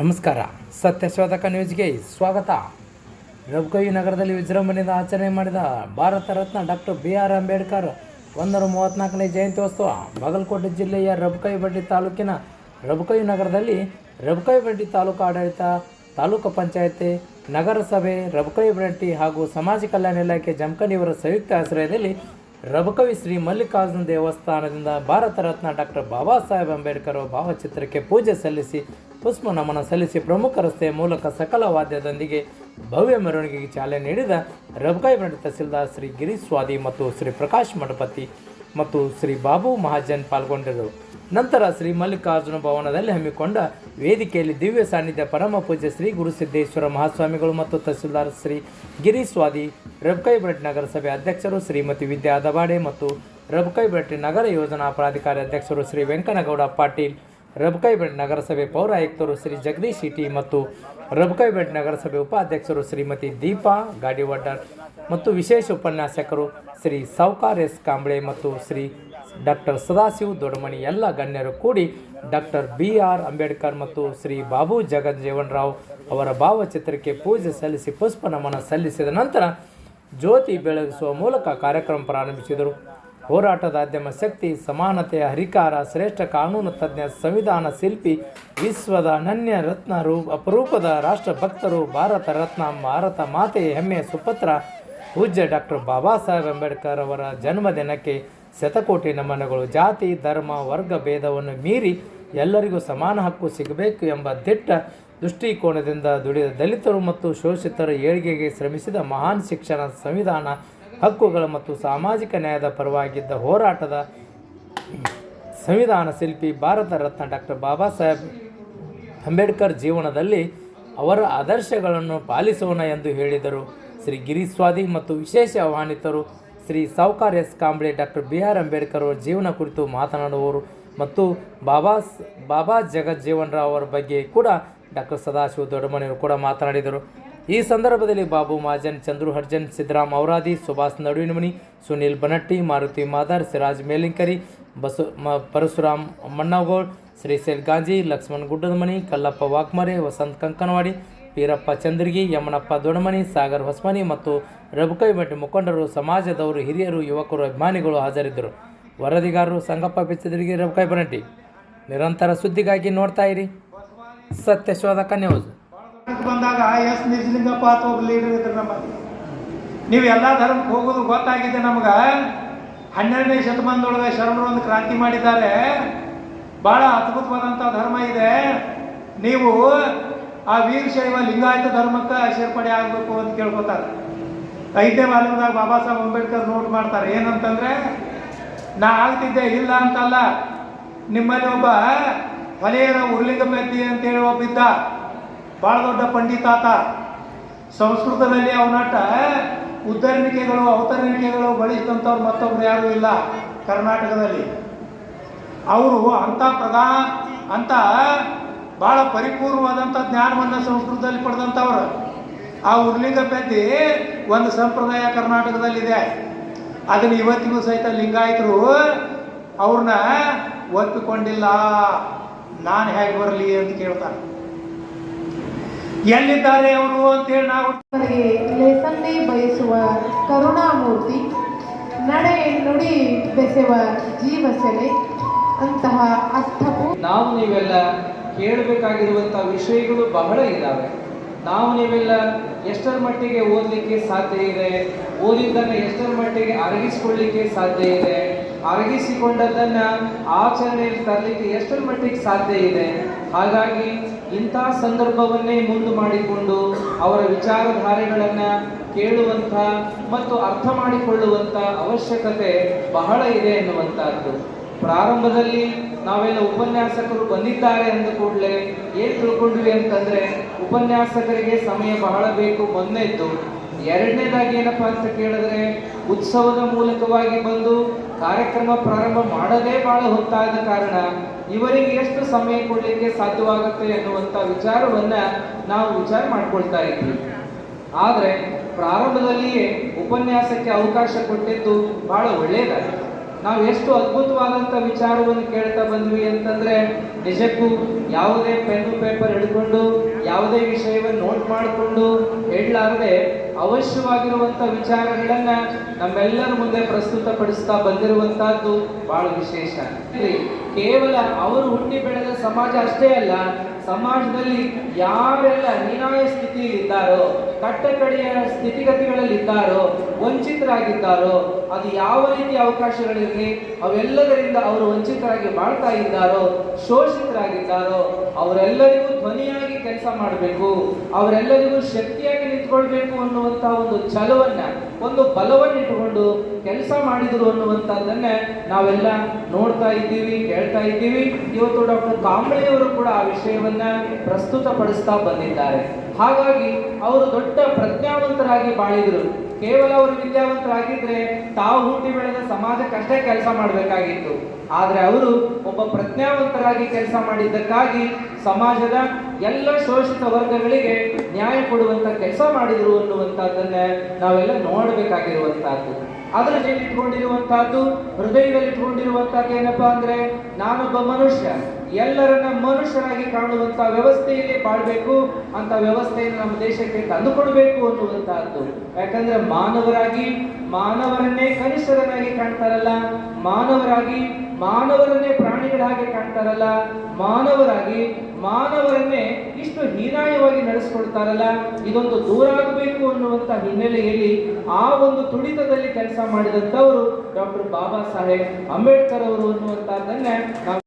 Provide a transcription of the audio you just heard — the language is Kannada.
ನಮಸ್ಕಾರ. ಸತ್ಯಶೋಧಕ ನ್ಯೂಸ್ಗೆ ಸ್ವಾಗತ. ರಘುಕೈ ನಗರದಲ್ಲಿ ವಿಜೃಂಭಣೆಯಿಂದ ಆಚರಣೆ ಮಾಡಿದ Bharat Ratna doctor B R Ambedkar ಒಂದರ ಮೂವತ್ತ್ನಾಲ್ಕನೇ ಜಯಂತ್ಯೋತ್ಸವ ಬಾಗಲಕೋಟೆ ಜಿಲ್ಲೆಯ ರಬಕವಿ ಬಡ್ಡಿ ತಾಲೂಕಿನ ರಬಕವಿ ನಗರದಲ್ಲಿ ರಬಕವಿ ಬಡ್ಡಿ ತಾಲೂಕು ಆಡಳಿತ, ತಾಲೂಕು ಪಂಚಾಯತಿ, ನಗರಸಭೆ ರಬಕವಿ ಬಡ್ಡಿ ಹಾಗೂ ಸಮಾಜ ಕಲ್ಯಾಣ ಇಲಾಖೆ ಜಮಖಂಡಿಯವರ ಸಂಯುಕ್ತ ಆಶ್ರಯದಲ್ಲಿ ರಬಕವಿ ಶ್ರೀ ಮಲ್ಲಿಕಾರ್ಜುನ ದೇವಸ್ಥಾನದಿಂದ ಭಾರತ ರತ್ನ ಡಾಕ್ಟರ್ ಬಾಬಾ ಸಾಹೇಬ್ ಅಂಬೇಡ್ಕರ್ ಭಾವಚಿತ್ರಕ್ಕೆ ಪೂಜೆ ಸಲ್ಲಿಸಿ ಪುಷ್ಪ ನಮನ ಸಲ್ಲಿಸಿ ಪ್ರಮುಖ ರಸ್ತೆಯ ಮೂಲಕ ಸಕಲ ವಾದ್ಯದೊಂದಿಗೆ ಭವ್ಯ ಮೆರವಣಿಗೆಗೆ ಚಾಲನೆ ನೀಡಿದ ರಬಕಾಯಿ ಬಂಡಿ ತಹಸೀಲ್ದಾರ್ ಶ್ರೀ ಗಿರೀಶ್ ಸ್ವಾದಿ ಮತ್ತು ಶ್ರೀ ಪ್ರಕಾಶ್ ಮಠಪತಿ ಮತ್ತು ಶ್ರೀ ಬಾಬು ಮಹಾಜನ್ ಪಾಲ್ಗೊಂಡರು ನಂತರ ಶ್ರೀ ಮಲ್ಲಿಕಾರ್ಜುನ ಭವನದಲ್ಲಿ ಹಮ್ಮಿಕೊಂಡ ವೇದಿಕೆಯಲ್ಲಿ ದಿವ್ಯ ಸಾನ್ನಿಧ್ಯ ಪರಮ ಪೂಜ್ಯ ಶ್ರೀ ಗುರುಸಿದ್ದೇಶ್ವರ ಮಹಾಸ್ವಾಮಿಗಳು ಮತ್ತು ತಹಸೀಲ್ದಾರ್ ಶ್ರೀ ಗಿರೀಶ್ ಸ್ವಾದಿ ರಬಕಾಯಿ ನಗರಸಭೆ ಅಧ್ಯಕ್ಷರು ಶ್ರೀಮತಿ ವಿದ್ಯಾ ದಬಾಡೆ ಮತ್ತು ರಬಕಾಯಿ ಬೆಟ್ ನಗರ ಯೋಜನಾ ಪ್ರಾಧಿಕಾರ ಅಧ್ಯಕ್ಷರು ಶ್ರೀ ವೆಂಕನಗೌಡ ಪಾಟೀಲ್ ರಬಕಾಯಿಬೆಟ್ ನಗರಸಭೆ ಪೌರ ಆಯುಕ್ತರು ಶ್ರೀ ಜಗದೀಶ್ ಇಟಿ ಮತ್ತು ರಬಕಾಯಿಬೆಟ್ ನಗರಸಭೆ ಉಪಾಧ್ಯಕ್ಷರು ಶ್ರೀಮತಿ ದೀಪಾ ಗಾಡಿವಾಡರ್ ಮತ್ತು ವಿಶೇಷ ಉಪನ್ಯಾಸಕರು ಶ್ರೀ ಸೌಕಾರ್ ಎಸ್ ಕಾಂಬ್ಳೆ ಮತ್ತು ಶ್ರೀ ಡಾಕ್ಟರ್ ಸದಾಶಿವ್ ದೊಡಮಣಿ ಎಲ್ಲ ಗಣ್ಯರು ಕೂಡಿ ಡಾಕ್ಟರ್ ಬಿ ಆರ್ ಅಂಬೇಡ್ಕರ್ ಮತ್ತು ಶ್ರೀ ಬಾಬು ಜಗಜ್ಜೀವನ್ ರಾವ್ ಅವರ ಭಾವಚಿತ್ರಕ್ಕೆ ಪೂಜೆ ಸಲ್ಲಿಸಿ ಪುಷ್ಪ ನಮನ ಸಲ್ಲಿಸಿದ ನಂತರ ಜ್ಯೋತಿ ಬೆಳಗಿಸುವ ಮೂಲಕ ಕಾರ್ಯಕ್ರಮ ಪ್ರಾರಂಭಿಸಿದರು. ಹೋರಾಟದಾದ್ಯಮ ಶಕ್ತಿ, ಸಮಾನತೆಯ ಹರಿಕಾರ, ಶ್ರೇಷ್ಠ ಕಾನೂನು ತಜ್ಞ, ಸಂವಿಧಾನ ಶಿಲ್ಪಿ, ವಿಶ್ವದ ಅನನ್ಯ ರೂಪ, ಅಪರೂಪದ ರಾಷ್ಟ್ರಭಕ್ತರು, ಭಾರತ ರತ್ನ, ಭಾರತ ಮಾತೆಯ ಹೆಮ್ಮೆಯ ಸುಪುತ್ರ, ಪೂಜ್ಯ ಡಾಕ್ಟರ್ ಬಾಬಾ ಸಾಹೇಬ್ ಅಂಬೇಡ್ಕರ್ ಅವರ ಜನ್ಮದಿನಕ್ಕೆ ಶತಕೋಟಿ ನಮನಗಳು. ಜಾತಿ, ಧರ್ಮ, ವರ್ಗ ಭೇದವನ್ನು ಮೀರಿ ಎಲ್ಲರಿಗೂ ಸಮಾನ ಹಕ್ಕು ಸಿಗಬೇಕು ಎಂಬ ದಿಟ್ಟ ದೃಷ್ಟಿಕೋನದಿಂದ ದುಡಿದ ದಲಿತರು ಮತ್ತು ಶೋಷಿತರ ಏಳಿಗೆಗೆ ಶ್ರಮಿಸಿದ ಮಹಾನ್ ಶಿಕ್ಷಣ ಸಂವಿಧಾನ ಹಕ್ಕುಗಳ ಮತ್ತು ಸಾಮಾಜಿಕ ನ್ಯಾಯದ ಪರವಾಗಿದ್ದ ಹೋರಾಟದ ಸಂವಿಧಾನ ಶಿಲ್ಪಿ ಭಾರತ ರತ್ನ ಡಾಕ್ಟರ್ ಬಾಬಾ ಸಾಹೇಬ್ ಅಂಬೇಡ್ಕರ್ ಜೀವನದಲ್ಲಿ ಅವರ ಆದರ್ಶಗಳನ್ನು ಪಾಲಿಸೋಣ ಎಂದು ಹೇಳಿದರು. ಶ್ರೀ ಗಿರಿಸ್ವಾಧಿ ಮತ್ತು ವಿಶೇಷ ಆಹ್ವಾನಿತರು Shri Sowkar S. Kamble doctor B. R. Ambedkar ಅವರ ಜೀವನ ಕುರಿತು ಮಾತನಾಡುವವರು ಮತ್ತು ಬಾಬಾ ಬಾಬಾ ಜಗಜ್ಜೀವನ್ ರಾವ್ ಅವರ ಬಗ್ಗೆ ಕೂಡ ಡಾಕ್ಟರ್ ಸದಾಶಿವ ದೊಡ್ಡಮನೆಯವರು ಕೂಡ ಮಾತನಾಡಿದರು. ಈ ಸಂದರ್ಭದಲ್ಲಿ ಬಾಬು ಮಹಾಜನ್ ಚಂದ್ರು ಹರ್ಜನ್, ಸಿದ್ದರಾಮ್ ಔರಾದಿ, ಸುಭಾಷ್ ನಡುವಿನಮನಿ ಸುನೀಲ್ ಬನಟ್ಟಿ, ಮಾರುತಿ ಮಾದರ್, ಸಿರಾಜ್ ಮೇಲಿಂಕರಿ, ಬಸು ಮ, ಪರಶುರಾಮ್ ಮಣ್ಣಗೋಳ್, ಶ್ರೀಶೈಲ್ ಗಾಂಜಿ, ಲಕ್ಷ್ಮಣ್ ಗುಡ್ಡದಮನಿ ಕಲ್ಲಪ್ಪ ವಾಕ್ಮರೆ, ವಸಂತ್ ಕಂಕನವಾಡಿ ವೀರಪ್ಪ ಚಂದ್ರಗಿ, ಯಮನಪ್ಪ ದೊಡಮನಿ ಸಾಗರ್ ಹೊಸ್ಮನಿ ಮತ್ತು ರಬಕೈ ಭಟ್ ಮುಖಂಡರು, ಸಮಾಜದವರು, ಹಿರಿಯರು, ಯುವಕರು, ಅಭಿಮಾನಿಗಳು ಹಾಜರಿದ್ದರು. ವರದಿಗಾರರು ಸಂಗಪ್ಪ ಬಿಚ್ಚದರಿಗೆ ರಬುಕೈ ಬನಟ್ಟಿ. ನಿರಂತರ ಸುದ್ದಿಗಾಗಿ ನೋಡ್ತಾ ಇರಿ. ಸತ್ಯಶೋಧಕ ನ್ಯೂಸ್. ಬಂದಾಗ ಎಸ್ ನಿಜಲಿಂಗಪ್ಪ ಅಥವಾ ಒಬ್ಬ ಲೀಡರ್ ಇದ್ರೆ ನಮ್ಮಲ್ಲಿ. ನೀವು ಎಲ್ಲ ಧರ್ಮಕ್ಕೆ ಹೋಗೋದು ಗೊತ್ತಾಗಿದೆ ನಮ್ಗೆ. ಹನ್ನೆರಡನೇ ಶತಮಾನದೊಳಗೆ ಶರಣರು ಒಂದು ಕ್ರಾಂತಿ ಮಾಡಿದ್ದಾರೆ. ಬಹಳ ಅದ್ಭುತವಾದಂಥ ಧರ್ಮ ಇದೆ. ನೀವು ಆ ವೀರಶೈವ ಲಿಂಗಾಯತ ಧರ್ಮಕ್ಕೆ ಸೇರ್ಪಡೆ ಆಗಬೇಕು ಅಂತ ಕೇಳ್ಕೊತಾರೆ. ಐದನೇ ಬಾಲ್ಯದಾಗ ಬಾಬಾ ಸಾಹೇಬ್ ಅಂಬೇಡ್ಕರ್ ನೋಟ್ ಮಾಡ್ತಾರೆ. ಏನಂತಂದ್ರೆ, ನಾ ಆಗ್ತಿದ್ದೆ ಇಲ್ಲ ಅಂತಲ್ಲ. ನಿಮ್ಮಲ್ಲಿ ಒಬ್ಬ ಹೊಲೆಯರ ಉರ್ಲಿಂಗಪತಿ ಅಂತೇಳಿ ಹೇಳಿ ಇದ್ದ. ಭಾಳ ದೊಡ್ಡ ಪಂಡಿತಾತ ಸಂಸ್ಕೃತದಲ್ಲಿ ಅವನಟ ಉದ್ಧರಣಿಕೆಗಳು, ಅವತರಣಿಕೆಗಳು ಬಳಸಿದಂಥವ್ರು ಮತ್ತೊಬ್ರು ಯಾರೂ ಇಲ್ಲ ಕರ್ನಾಟಕದಲ್ಲಿ. ಅವರು ಅಂಥ ಪ್ರಧಾನ ಅಂಥ ಭಾಳ ಪರಿಪೂರ್ಣವಾದಂಥ ಜ್ಞಾನವನ್ನು ಸಂಸ್ಕೃತದಲ್ಲಿ ಪಡೆದಂಥವ್ರು. ಆ ಉರ್ಲಿಂಗ ಪದ್ಧತಿ ಒಂದು ಸಂಪ್ರದಾಯ ಕರ್ನಾಟಕದಲ್ಲಿದೆ. ಅದನ್ನು ಇವತ್ತಿಗೂ ಸಹಿತ ಲಿಂಗಾಯತರು, ಅವ್ರನ್ನ, ಒಪ್ಪಿಕೊಂಡಿಲ್ಲ, ನಾನು ಹೇಗೆ ಬರಲಿ ಅಂತ ಕೇಳ್ತಾರೆ. ಎಲ್ಲಿದ್ದಾರೆ ಅವರು ಅಂತೇಳಿ ನಾವು ಲೇಸನ್ನೇ ಬಯಸುವ ಕರುಣಾಮೂರ್ತಿ ನಡೆ ನುಡಿ ಬೆಸೆವ ಜೀವಸೆಲೆ ಅಂತಹ ಅರ್ಥವು ನಾವು ನೀವೆಲ್ಲ ಕೇಳಬೇಕಾಗಿರುವಂಥ ವಿಷಯಗಳು ಬಹಳ ಇದ್ದಾವೆ ನಾವು ನೀವೆಲ್ಲ ಎಷ್ಟರ ಮಟ್ಟಿಗೆ ಓದಲಿಕ್ಕೆ ಸಾಧ್ಯ ಇದೆ? ಓದಿದ್ದನ್ನು ಎಷ್ಟರ ಮಟ್ಟಿಗೆ ಅರಗಿಸಿಕೊಳ್ಳಿಕ್ಕೆ ಸಾಧ್ಯ ಇದೆ? ಅರಗಿಸಿಕೊಂಡದ್ದನ್ನು ಆಚರಣೆಯಲ್ಲಿ ತರಲಿಕ್ಕೆ ಎಷ್ಟರ ಮಟ್ಟಿಗೆ ಸಾಧ್ಯ ಇದೆ? ಹಾಗಾಗಿ ಇಂಥ ಸಂದರ್ಭವನ್ನೇ ಮುಂದು ಮಾಡಿಕೊಂಡು ಅವರ ವಿಚಾರಧಾರೆಗಳನ್ನು ಕೇಳುವಂಥ ಮತ್ತು ಅರ್ಥ ಮಾಡಿಕೊಳ್ಳುವಂಥ ಅವಶ್ಯಕತೆ ಬಹಳ ಇದೆ ಎನ್ನುವಂಥದ್ದು. ಪ್ರಾರಂಭದಲ್ಲಿ ನಾವೆಲ್ಲ ಉಪನ್ಯಾಸಕರು ಬಂದಿದ್ದಾರೆ ಅಂದ ಕೂಡಲೇ ಏನ್ ತಿಳ್ಕೊಂಡ್ವಿ ಅಂತಂದ್ರೆ ಉಪನ್ಯಾಸಕರಿಗೆ ಸಮಯ ಬಹಳ ಬೇಕು ಮೊನ್ನೆದ್ದು. ಎರಡನೇದಾಗಿ ಏನಪ್ಪ ಅಂತ ಕೇಳಿದ್ರೆ ಉತ್ಸವದ ಮೂಲಕವಾಗಿ ಬಂದು ಕಾರ್ಯಕ್ರಮ ಪ್ರಾರಂಭ ಮಾಡದೇ ಬಹಳ ಹೊತ್ತಾದ ಕಾರಣ ಇವರಿಗೆ ಎಷ್ಟು ಸಮಯ ಕೊಡಲಿಕ್ಕೆ ಸಾಧ್ಯವಾಗುತ್ತೆ ಅನ್ನುವಂತ ವಿಚಾರವನ್ನ ನಾವು ವಿಚಾರ ಮಾಡ್ಕೊಳ್ತಾ ಇದ್ವಿ. ಆದ್ರೆ ಪ್ರಾರಂಭದಲ್ಲಿಯೇ ಉಪನ್ಯಾಸಕ್ಕೆ ಅವಕಾಶ ಕೊಟ್ಟಿದ್ದು ಬಹಳ ಒಳ್ಳೆಯದಾಗಿದೆ ನಾವು ಎಷ್ಟು ಅದ್ಭುತವಾದಂತ ವಿಚಾರವನ್ನು ಕೇಳ್ತಾ ಬಂದ್ವಿ ಅಂತಂದ್ರೆ ನಿಜಕ್ಕೂ ಯಾವುದೇ ಪೆನ್ನು ಪೇಪರ್ ಹಿಡ್ಕೊಂಡು ಯಾವುದೇ ವಿಷಯವನ್ನು ನೋಟ್ ಮಾಡಿಕೊಂಡು ಹೇಳಲಾರದೆ ಅವಶ್ಯವಾಗಿರುವಂಥ ವಿಚಾರಗಳನ್ನು ನಮ್ಮೆಲ್ಲರ ಮುಂದೆ ಪ್ರಸ್ತುತಪಡಿಸ್ತಾ ಬಂದಿರುವಂತಹದ್ದು ಬಹಳ ವಿಶೇಷ. ಕೇವಲ ಅವರು ಹುಟ್ಟಿ ಬೆಳೆದ ಸಮಾಜ ಅಷ್ಟೇ ಅಲ್ಲ, ಸಮಾಜದಲ್ಲಿ ಯಾರೆಲ್ಲ ಹೀನಾಯ ಸ್ಥಿತಿಯಲ್ಲಿದ್ದಾರೋ, ಕಟ್ಟಕಡೆಯ ಸ್ಥಿತಿಗತಿಗಳಲ್ಲಿದ್ದಾರೋ, ವಂಚಿತರಾಗಿದ್ದಾರೋ ಅದು ಯಾವ ರೀತಿಯ ಅವಕಾಶಗಳಿರಲಿ, ಅವೆಲ್ಲದರಿಂದ ಅವರು ವಂಚಿತರಾಗಿ ಬಾಳ್ತಾ ಇದ್ದಾರೋ, ಶೋಷಿತರಾಗಿದ್ದಾರೋ, ಅವರೆಲ್ಲರಿಗೂ ಧ್ವನಿಯಾಗಿ ಕೆಲಸ ಮಾಡಬೇಕು, ಅವರೆಲ್ಲರಿಗೂ ಶಕ್ತಿಯಾಗಿ ನಿಂತ್ಕೊಳ್ಬೇಕು ಅನ್ನುವಂಥ ಒಂದು ಛಲವನ್ನ, ಒಂದು ಬಲವನ್ನು ಇಟ್ಟುಕೊಂಡು ಕೆಲಸ ಮಾಡಿದರು ಅನ್ನುವಂಥದ್ದನ್ನೇ ನಾವೆಲ್ಲ ನೋಡ್ತಾ ಇದ್ದೀವಿ, ಕೇಳ್ತಾ ಇದ್ದೀವಿ. ಇವತ್ತು ಡಾಕ್ಟರ್ ಕಾಂಬಳೆಯವರು ಕೂಡ ಆ ವಿಷಯವನ್ನ ಪ್ರಸ್ತುತಪಡಿಸ್ತಾ ಬಂದಿದ್ದಾರೆ. ಹಾಗಾಗಿ ಅವರು ದೊಡ್ಡ ಪ್ರಜ್ಞಾವಂತರಾಗಿ ಬಾಳಿದರು. ಕೇವಲ ಅವರು ವಿದ್ಯಾವಂತರಾಗಿದ್ರೆ ತಾವು ಹುಟ್ಟಿ ಬೆಳೆದ ಸಮಾಜಕ್ಕಷ್ಟೇ ಕೆಲಸ ಮಾಡಬೇಕಾಗಿತ್ತು. ಆದ್ರೆ ಅವರು ಒಬ್ಬ ಪ್ರಜ್ಞಾವಂತರಾಗಿ ಕೆಲಸ ಮಾಡಿದ್ದಕ್ಕಾಗಿ ಸಮಾಜದ ಎಲ್ಲ ಶೋಷಿತ ವರ್ಗಗಳಿಗೆ ನ್ಯಾಯ ಕೊಡುವಂತ ಕೆಲಸ ಮಾಡಿದ್ರು ಅನ್ನುವಂಥದ್ದನ್ನ ನಾವೆಲ್ಲ ನೋಡಬೇಕಾಗಿರುವಂತಹದ್ದು ಜೊತೆ ಇಟ್ಕೊಂಡಿರುವಂತಹದ್ದು ಹೃದಯದಲ್ಲಿ ಇಟ್ಕೊಂಡಿರುವಂತಹದ್ದು ಏನಪ್ಪಾ ಅಂದ್ರೆ ನಾನೊಬ್ಬ ಮನುಷ್ಯ. ಎಲ್ಲರನ್ನ ಮನುಷ್ಯರಾಗಿ ಕಾಣುವಂತ ವ್ಯವಸ್ಥೆಯಲ್ಲಿ ಬಾಳ್ಬೇಕು ಅಂತ ವ್ಯವಸ್ಥೆಯನ್ನು ನಮ್ಮ ದೇಶಕ್ಕೆ ತಂದುಕೊಡ್ಬೇಕು ಅನ್ನುವಂತಹದ್ದು. ಯಾಕಂದ್ರೆ ಮಾನವರಾಗಿ ಮಾನವರನ್ನೇ ಕನಿಷ್ಠರನ್ನಾಗಿ ಕಾಣ್ತಾರಲ್ಲ, ಮಾನವರಾಗಿ ಮಾನವರನ್ನೇ ಪ್ರಾಣಿಗಳ ಹಾಗೆ ಕಾಣ್ತಾರಲ್ಲ, ಮಾನವರಾಗಿ ಮಾನವರನ್ನೇ ಇಷ್ಟು ಹೀನಾಯವಾಗಿ ನಡೆಸ್ಕೊಳ್ತಾರಲ್ಲ, ಇದೊಂದು ದೂರ ಆಗಬೇಕು ಅನ್ನುವಂತ ಹಿನ್ನೆಲೆಯಲ್ಲಿ ಆ ಒಂದು ತುಡಿತದಲ್ಲಿ ಕೆಲಸ ಮಾಡಿದಂಥವರು ಡಾಕ್ಟರ್ ಬಾಬಾ ಸಾಹೇಬ್ ಅಂಬೇಡ್ಕರ್ ಅವರು ಅನ್ನುವಂಥದ್ದನ್ನೇ ನಾವು